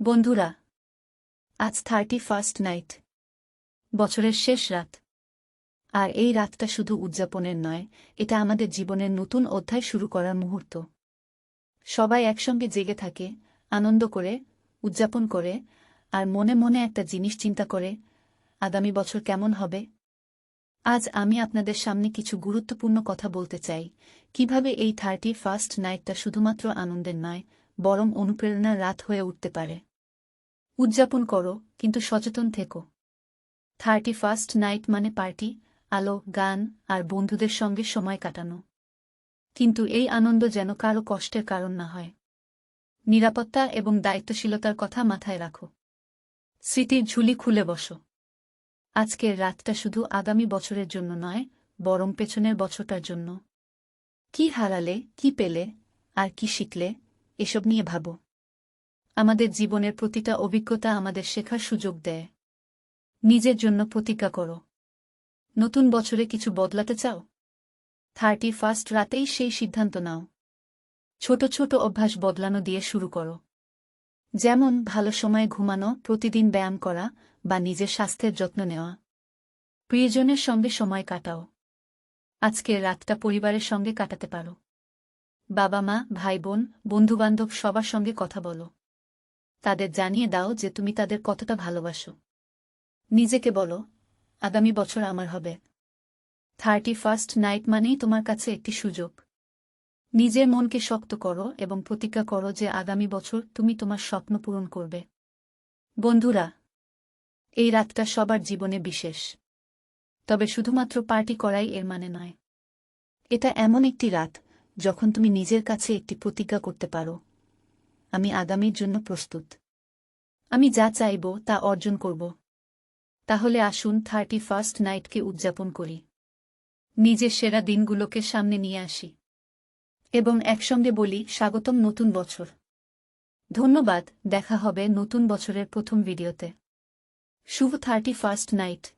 বন্ধুরা, আজ thirty first night বছরের শেষ রাত। আর এই রাতটা শুধু উদযাপনের নয়, এটা আমাদের জীবনের নতুন অধ্যায় শুরু করার মুহূর্ত। সবাই একসঙ্গে জেগে থাকে, আনন্দ করে, উদযাপন করে, আর মনে মনে একটা জিনিস চিন্তা করে, আগামী বছর কেমন হবে? আজ আমি আপনাদের সামনে কিছু গুরুত্বপূর্ণ কথা বলতে চাই। কীভাবে এই থার্টি ফার্স্ট নাইটটা শুধুমাত্র আনন্দের নয়, বরং অনুপ্রেরণার রাত হয়ে উঠতে পারে? উদযাপন করো, কিন্তু সচেতন থেকো। থার্টি ফার্স্ট নাইট মানে পার্টি, আলো, গান আর বন্ধুদের সঙ্গে সময় কাটানো। কিন্তু এই আনন্দ যেন কারও কষ্টের কারণ না হয়। নিরাপত্তা এবং দায়িত্বশীলতার কথা মাথায় রাখো। স্মৃতির ঝুলি খুলে বসো। আজকের রাতটা শুধু আগামী বছরের জন্য নয়, বরং পেছনের বছরটার জন্য। কি হারালে, কি পেলে, আর কি শিখলে, এসব নিয়ে ভাবো। আমাদের জীবনের প্রতিটা অভিজ্ঞতা আমাদের শেখার সুযোগ দেয়। নিজের জন্য প্রতিজ্ঞা করো। নতুন বছরে কিছু বদলাতে চাও? থার্টি ফার্স্ট রাতেই সেই সিদ্ধান্ত নাও। ছোট ছোট অভ্যাস বদলানো দিয়ে শুরু করো। যেমন ভালো সময়ে ঘুমানো, প্রতিদিন ব্যায়াম করা বা নিজের স্বাস্থ্যের যত্ন নেওয়া। প্রিয়জনের সঙ্গে সময় কাটাও। আজকের রাতটা পরিবারের সঙ্গে কাটাতে পারো। বাবা মা, ভাই বোন, বন্ধুবান্ধব সবার সঙ্গে কথা বলো। তাদের জানিয়ে দাও যে তুমি তাদের কতটা ভালোবাসো। নিজেকে বলো, আগামী বছর আমার হবে। থার্টি ফার্স্ট নাইট মানেই তোমার কাছে একটি সুযোগ। নিজের মনকে শক্ত করো এবং প্রতিজ্ঞা করো যে আগামী বছর তুমি তোমার স্বপ্ন পূরণ করবে। বন্ধুরা, এই রাতটা সবার জীবনে বিশেষ। তবে শুধুমাত্র পার্টি করাই এর মানে নয়। এটা এমন একটি রাত যখন তুমি নিজের কাছে একটি প্রতিজ্ঞা করতে পারো। আমি আগামীর জন্য প্রস্তুত। আমি যা চাইব তা অর্জন করব। তাহলে আসুন থার্টি ফার্স্ট নাইটকে উদযাপন করি। নিজের সেরা দিনগুলোকে সামনে নিয়ে আসি। এবং একসঙ্গে বলি, স্বাগতম নতুন বছর। ধন্যবাদ, দেখা হবে নতুন বছরের প্রথম ভিডিওতে। শুভ থার্টি ফার্স্ট নাইট।